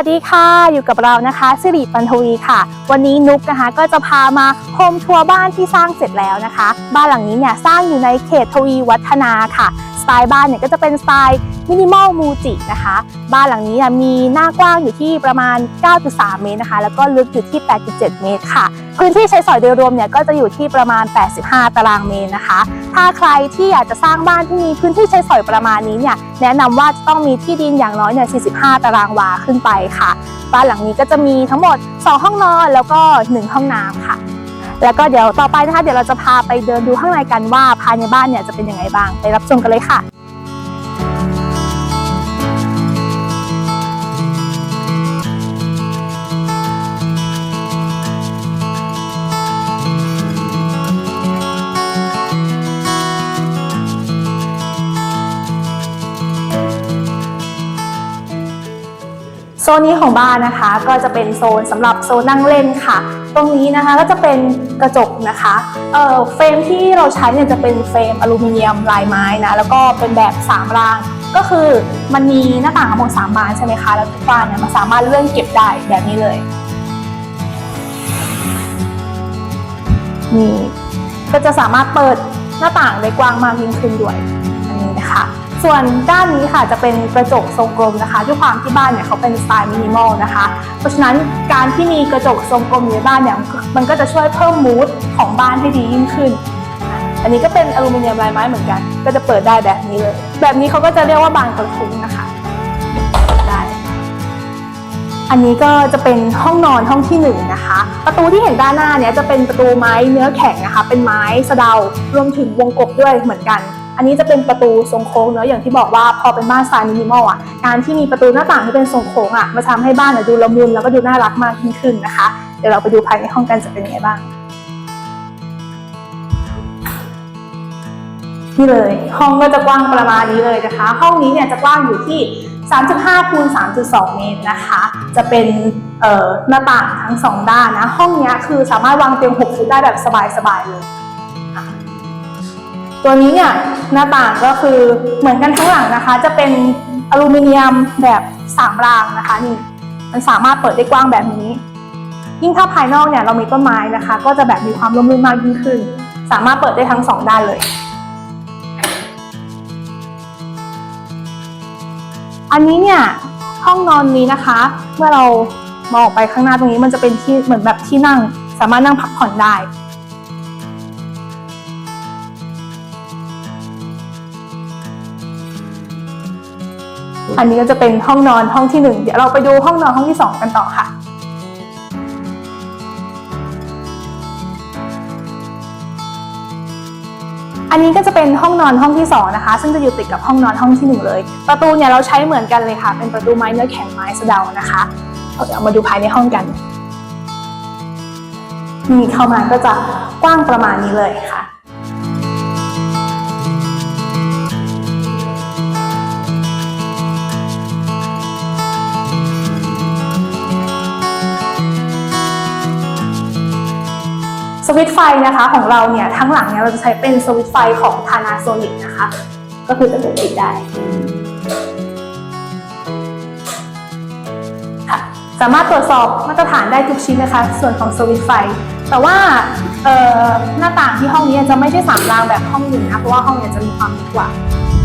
วัสดีค่ะ อยู่กับเรานะคะสิริปันทวีค่ะ วันนี้นุกนะคะก็จะพามาโฮมทัวร์บ้านที่สร้างเสร็จแล้วนะคะ บ้านหลังนี้เนี่ยสร้างอยู่ในเขตทวีวัฒนาค่ะ สไตล์บ้านเนี่ยก็จะเป็นสไตล์ มินิมอลมูจินะคะ บ้านหลังนี้มีหน้ากว้างอยู่ที่ประมาณ 9.3 เมตรนะคะ แล้วก็ลึกอยู่ที่ 8.7 เมตรค่ะ พื้นที่ใช้สอยโดยรวมเนี่ยก็จะอยู่ที่ประมาณ 85 ตารางเมตรนะคะ ถ้าใครที่อยากจะสร้างบ้านที่มีพื้นที่ใช้สอยประมาณนี้เนี่ยแนะนำว่าจะต้องมีที่ดินอย่างน้อยเนี่ย 45 ตารางวาขึ้นไปค่ะ บ้านหลังนี้ก็จะมีทั้งหมด 2 ห้องนอนแล้วก็ 1 ห้องน้ำค่ะ แล้วก็เดี๋ยวต่อไปนะคะเดี๋ยวเราจะพาไปเดินดูข้างในกันว่าภายในบ้านเนี่ยจะเป็นยังไงบ้างไปรับชมกันเลยค่ะ ซนนี้ของบ้านนะคะก็จะเป็นโซนสำหรับโซนนั่งเล่นค่ะ ตรงนี้นะคะก็จะเป็นกระจกนะคะเอ่อเฟรมที่เราใช้เนี่ยจะเป็นเฟรมอลูมิเนียมลายไม้นะแล้วก็เป็นแบบสามราง ก็คือมันมีหน้าต่างทั้งหมดสามบานใช่ไหมคะแล้วทุกบานเนี่ยมันสามารถเลื่อนเก็บได้แบบนี้เลยนี่ก็จะสามารถเปิดหน้าต่างได้กว้างมากยิ่งขึ้นด้วยอันนี้นะคะ ส่วนด้านนี้ค่ะจะเป็นกระจกทรงกลมนะคะ ด้วยความที่บ้านเนี่ยเขาเป็นสไตล์มินิมอลนะคะ เพราะฉะนั้นการที่มีกระจกทรงกลมอยู่ในบ้านเนี่ยมันก็จะช่วยเพิ่มมูดของบ้านให้ดียิ่งขึ้น อันนี้ก็เป็นอลูมิเนียมลายไม้เหมือนกัน ก็จะเปิดได้แบบนี้เลย แบบนี้เขาก็จะเรียกว่าบานกระทุ้งนะคะได้อันนี้ก็จะเป็นห้องนอนห้องที่หนึ่งนะคะ ประตูที่เห็นด้านหน้าเนี่ยจะเป็นประตูไม้เนื้อแข็งนะคะ เป็นไม้สะเดารวมถึงวงกบด้วยเหมือนกัน อันนี้จะเป็นประตูทรงโค้งเนอะอย่างที่บอกว่าพอเป็นบ้านสไตล์มินิมอลอะการที่มีประตูหน้าต่างที่เป็นทรงโค้งอะมาทำให้บ้านเนี่ยดูละมุนแล้วก็ดูน่ารักมากยิ่งขึ้นนะคะ เดี๋ยวเราไปดูภายในห้องกันจะเป็นยังไงบ้างนี่เลยห้องก็จะกว้างประมาณนี้เลยนะคะ ห้องนี้เนี่ยจะกว้างอยู่ที่ 3.5คูณ3.2 เมตรนะคะ จะเป็นเอ่อหน้าต่างทั้งสองด้านนะ ห้องนี้คือสามารถวางเตียง 6 ฟุตได้แบบสบายๆเลย ตัวนี้เนี่ยหน้าต่างก็คือเหมือนกันทั้งหลังนะคะ จะเป็นอลูมิเนียมแบบสามรางนะคะนี่มันสามารถเปิดได้กว้างแบบนี้ ยิ่งถ้าภายนอกเนี่ยเรามีต้นไม้นะคะ ก็จะแบบมีความร่มรื่นมากยิ่งขึ้น สามารถเปิดได้ทั้งสองด้านเลย อันนี้เนี่ยห้องนอนนี้นะคะ เมื่อเรามองออกไปข้างหน้าตรงนี้มันจะเป็นที่เหมือนแบบที่นั่ง สามารถนั่งพักผ่อนได้ อันนี้ก็จะเป็นห้องนอนห้องที่หนึ่งเดี๋ยวเราไปดูห้องนอนห้องที่สองกันต่อค่ะ อันนี้ก็จะเป็นห้องนอนห้องที่สองนะคะ ซึ่งจะอยู่ติดกับห้องนอนห้องที่หนึ่งเลย ประตูเนี่ยเราใช้เหมือนกันเลยค่ะ เป็นประตูไม้เนื้อแข็งไม้สะเดานะคะเดี๋ยวมาดูภายในห้องกันนี่เข้ามาก็จะกว้างประมาณนี้เลยค่ะ สวิตไฟนะคะของเราเนี่ยทั้งหลังเนี่ยเราจะใช้เป็นสวิตไฟของ Panasonic นะคะ ก็คือจะเปิดปิดได้ค่ะสามารถตรวจสอบมาตรฐานได้ทุกชิ้นนะคะ ส่วนของสวิตไฟ แต่ว่าหน้าต่างที่ห้องนี้จะไม่ใช่สามรางแบบห้องหนึ่งนะเพราะว่าห้องเนี่ยจะมีความลึกกว่า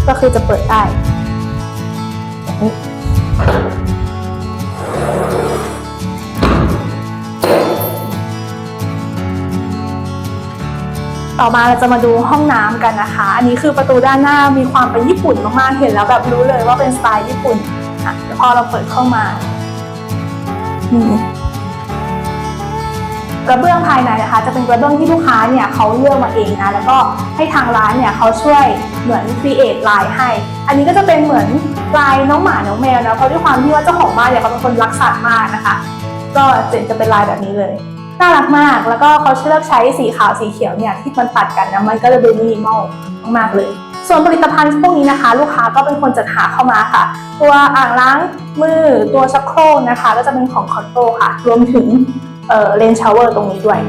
ก็คือจะเปิดได้แบบนี้ ต่อมาเราจะมาดูห้องน้ำกันนะคะ อันนี้คือประตูด้านหน้ามีความเป็นญี่ปุ่นมากๆ เห็นแล้วแบบรู้เลยว่าเป็นสไตล์ญี่ปุ่นอะเดี๋ยวพอเราเปิดเข้ามา นี่กระเบื้องภายในนะคะ จะเป็นกระเบื้องที่ลูกค้าเนี่ยเขาเลือกมาเองนะแล้วก็ให้ทางร้านเนี่ยเขาช่วยเหมือนครีเอทลายให้ อันนี้ก็จะเป็นเหมือนลายน้องหมาน้องแมวนะเพราะด้วยความที่ว่าเจ้าของบ้านเนี่ยเขาเป็นคนรักสัตว์มากนะคะ ก็เจนจะเป็นลายแบบนี้เลย น่ารักมาก แล้วก็เขาเลือกใช้สีขาวสีเขียวเนี่ยที่มันตัดกันนะมันก็จะดูมินิมอลมากๆเลยส่วนผลิตภัณฑ์พวกนี้นะคะ ลูกค้าก็เป็นคนจัดหาเข้ามาค่ะ ตัวอ่างล้างมือตัวชักโครกนะคะ ก็จะเป็นของคอนโตค่ะ รวมถึงเอ่อเลนชาวเวอร์ตรงนี้ด้วย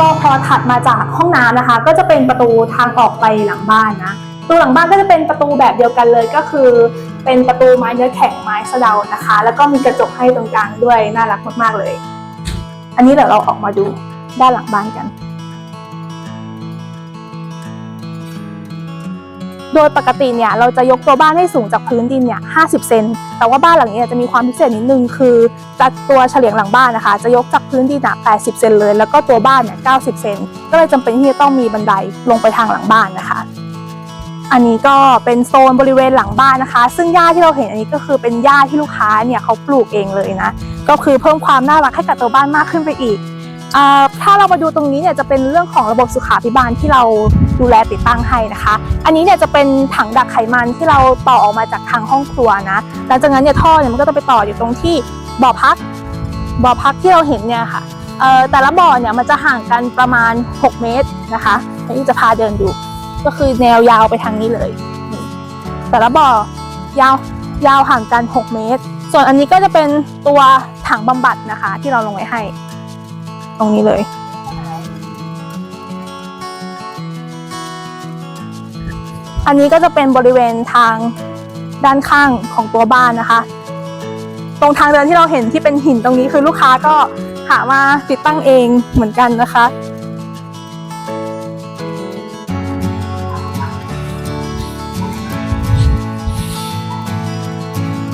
ก็พอถัดมาจากห้องน้ำนะคะ ก็จะเป็นประตูทางออกไปหลังบ้านนะตัวหลังบ้านก็จะเป็นประตูแบบเดียวกันเลยก็คือ เป็นประตูไม้เนื้อแข็งไม้สะเดานะคะ แล้วก็มีกระจกให้ตรงกลางด้วยน่ารักมากๆเลย อันนี้เดี๋ยวเราออกมาดูด้านหลังบ้านกัน โดยปกติเนี่ยเราจะยกตัวบ้านให้สูงจากพื้นดินเนี่ย50 เซน แต่ว่าบ้านหลังนี้จะมีความพิเศษนิดนึงคือจัดตัวเฉลียงหลังบ้านนะคะ จะยกจากพื้นดินอะ80 เซนเลย แล้วก็ตัวบ้านเนี่ย90 เซน ก็เลยจำเป็นที่จะต้องมีบันไดลงไปทางหลังบ้านนะคะ อันนี้ก็เป็นโซนบริเวณหลังบ้านนะคะ ซึ่งหญ้าที่เราเห็นอันนี้ก็คือเป็นหญ้าที่ลูกค้าเนี่ยเขาปลูกเองเลยนะ ก็คือเพิ่มความน่ารักให้กับตัวบ้านมากขึ้นไปอีกอถ้าเรามาดูตรงนี้เนี่ยจะเป็นเรื่องของระบบสุขาภิบาลที่เราดูแลติดตั้งให้นะคะ อันนี้เนี่ยจะเป็นถังดักไขมันที่เราต่อออกมาจากทางห้องครัวนะ หลังจากนั้นเนี่ยท่อเนี่ยมันก็จะไปต่ออยู่ตรงที่บ่อพัก บ่อพักที่เราเห็นเนี่ยค่ะแต่ละบ่อเนี่ยมันจะห่างกันประมาณ 6 เมตรนะคะนี่จะพาเดินดู ก็คือแนวยาวไปทางนี้เลย แต่ละบ่อยาวยาวห่างกัน 6 เมตร ส่วนอันนี้ก็จะเป็นตัวถังบำบัดนะคะ ที่เราลงไว้ให้ ตรงนี้เลย อันนี้ก็จะเป็นบริเวณทางด้านข้างของตัวบ้านนะคะ ตรงทางเดินที่เราเห็นที่เป็นหินตรงนี้คือลูกค้าก็หามาติดตั้งเองเหมือนกันนะคะ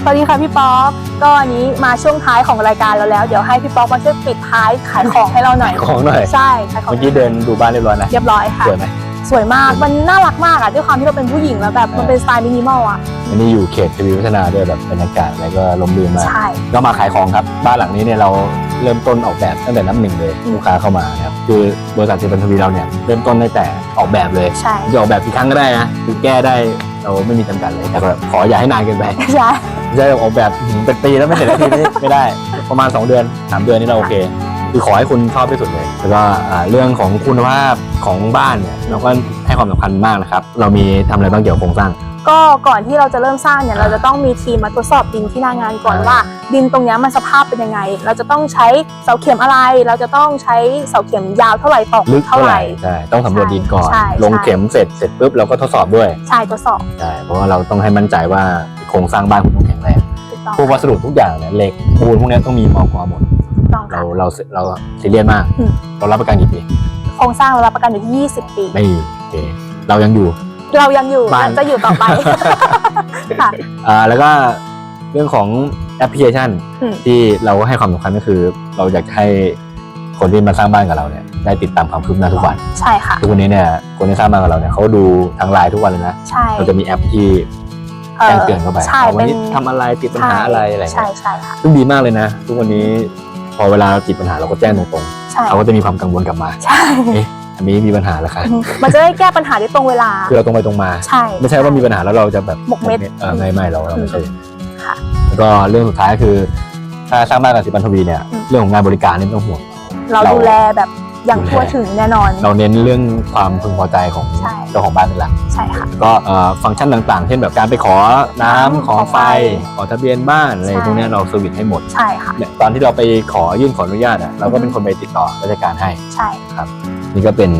สวัสดีค่ะพี่ป๊อกก็อันนี้มาช่วงท้ายของรายการเราแล้ว เดี๋ยวให้พี่ป๊อกมาช่วยปิดท้ายขายของให้เราหน่อย ของหน่อย ใช่ขายของเมื่อกี้เดินดูบ้านเรียบร้อยนะ เรียบร้อยค่ะ สวยไหมสวยมาก มันน่ารักมากอะด้วยความที่เราเป็นผู้หญิงแล้วแบบมันเป็นสไตล์มินิมอลอะอันนี้อยู่เขตทวีวัฒนาด้วยแบบบรรยากาศอะไรก็ลมรื่นมาก ใช่ ก็มาขายของครับ บ้านหลังนี้เนี่ยเรา เริ่มต้นออกแบบตั้งแต่น้ำหนึ่งเลยอืมลูกค้าเข้ามานะครับคือบริษัทเจริญทวีเราเนี่ยเริ่มต้นตั้งแต่ออกแบบเลยใช่ จะออกแบบกี่ครั้งก็ได้นะคือแก้ได้เราไม่มีจำกัดเลยแต่ก็ขออย่าให้นานเกินไปใช่ไม่ใช่ออกแบบหืมเป็นปีแล้วไม่เสร็จสักทีนี่ไม่ได้ประมาณ 2 เดือน 3 เดือนนี่เราโอเค คือขอให้คุณชอบที่สุดเลยแล้วก็อ่าเรื่องของคุณภาพของบ้านเนี่ยเราก็ให้ความสำคัญมากนะครับเรามีทำอะไรบ้างเกี่ยวกับโครงสร้าง ก็ก่อนที่เราจะเริ่มสร้างเนี่ยเราจะต้องมีทีมมาทดสอบดินที่หน้างานก่อนอ่าว่า ดินตรงเนี้ยมันสภาพเป็นยังไง เราจะต้องใช้เสาเข็มอะไร เราจะต้องใช้เสาเข็มยาวเท่าไหร่ตอกลึกเท่าเท่าไหไหร่ร่ใช่ต้องสำรวจดินก่อนใช่ใช่ลงเข็มเสร็จเสร็จปุ๊บเราก็ทดสอบด้วยใช่ทดสอบใช่เพราะว่าเราต้องให้มั่นใจว่าโครงสร้างบ้านคุณต้องแข็งแรงถูกต้องพวกวัสดุทุกอย่างเนี่ยเหล็กปูนพวกเนี้ยต้องมีมอกหมดถูกต้องค่ะเราเราเราซีเรียสมากอืมเรารับประกันกี่ปีโครงสร้างเรารับประกันอยู่ที่ 20 ปีไม่โอเคเรายังอยู่ เรายังอยู่บ้านและจะอยู่ต่อไป ค่ะ อ่าแล้วก็เรื่องของแอปพลิเคชันอืม ที่เราให้ความสำคัญก็คือ เราอยากให้คนที่มาสร้างบ้านกับเราเนี่ยได้ติดตามความคืบหน้าทุกวัน ใช่ค่ะ ทุกวันนี้เนี่ยคนที่สร้างบ้านกับเราเนี่ยเขาดูทางไลน์ทุกวันเลยนะใช่เราจะมีแอปที่อ่อแจ้งเตือนเข้าไปใช่ว่าวันเป็นนี้ทำอะไรติดปัญหาอะไรอะไรใช่เงี้ยใช่ค่ะซึ่งดีมากเลยนะ ทุกวันนี้พอเวลาเราติดปัญหาเราก็แจ้งตรงใช่ๆเขาก็จะมีความกังวลกลับมา ใช่ เอ๊ะ อันนี้มีปัญหาแล้วค่ะมันจะได้แก้ปัญหาได้ตรงเวลา คือเราตรงไปตรงมา ใช่ ไม่ใช่ว่ามีปัญหาแล้วเราจะแบบหมกเม็ดเออไม่ไม่เราเราไม่ใช่ค่ะแล้วก็เรื่องสุดท้ายก็คือ ถ้าสร้างบ้านกับสิบันทวีเนี่ยอืมเรื่องของงานบริการนี่ไม่ต้องห่วงเราเราดูแลแบบอย่างทั่วถึงแน่นอน เราเน้นเรื่องความพึงพอใจของใช่เจ้าของบ้านเป็นหลักใช่ค่ะก็เอ่อฟังก์ชันต่างๆ เช่นแบบการไปขอน้ำขอไฟ ขอทะเบียนบ้านอะไรใช่พวกเนี้ยเราเซอร์วิสให้หมดใช่ค่ะเนี่ยตอนที่เราไปขอยื่นขออนุญาตอะเราก็เป็นคนไปติดต่อราชการให้ใช่ นี่ก็เป็น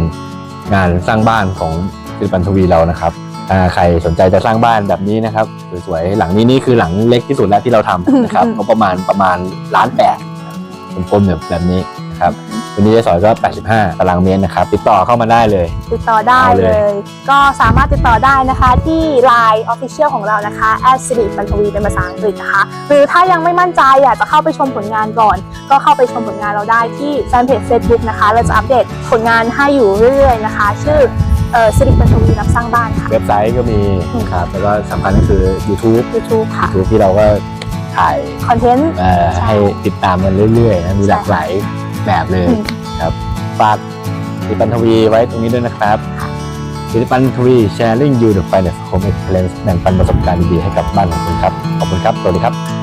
งานสร้างบ้านของสิริปันทวีเรานะครับถ้าใครสนใจจะสร้างบ้านแบบนี้นะครับสวยๆหลังนี้นี่คือหลังเล็กที่สุดแล้วที่เราทำนะครับ ก็ประมาณประมาณล้านแปดกลมๆแบบแบบนี้ นะครับวันนี้เจ๊สอยก็ 85 ตารางเมตรนะครับ ติดต่อเข้ามาได้เลย ติดต่อได้เอาเลเลย ย ก็สามารถติดต่อได้นะคะที่ Line Official ของเรานะคะ s i r i ปันทวีเป็นภาษาอังกฤษนะคะ หรือถ้ายังไม่มั่นใจอยากจะเข้าไปชมผลงานก่อน ก็เข้าไปชมผลงานเราได้ที่แฟนเพจ Facebook นะคะ เราจะอัปเดตผลงานให้อยู่เรื่อยๆนะคะ ชื่อเอ่อสิริปันทวีรับสร้างบ้านค่ะ เว็บไซต์ก็มีอืมครับแล้วก็สำคัญก็คือ YouTube YouTube ค่ะ YouTube ที่เราก็ถ่ายคอนเทนต์ เอ่อใช่ให้ติดตามกันเรื่อยๆนะมีหลากหลาย แบบเลยครับฝากสิปันทวีไว้ตรงนี้ด้วยนะครับสิปันทวี sharing you the finest home experience แบ่งปันประสบการณ์ดีๆให้กับบ้านของคุณครับ ขอบคุณครับ สวัสดีครับ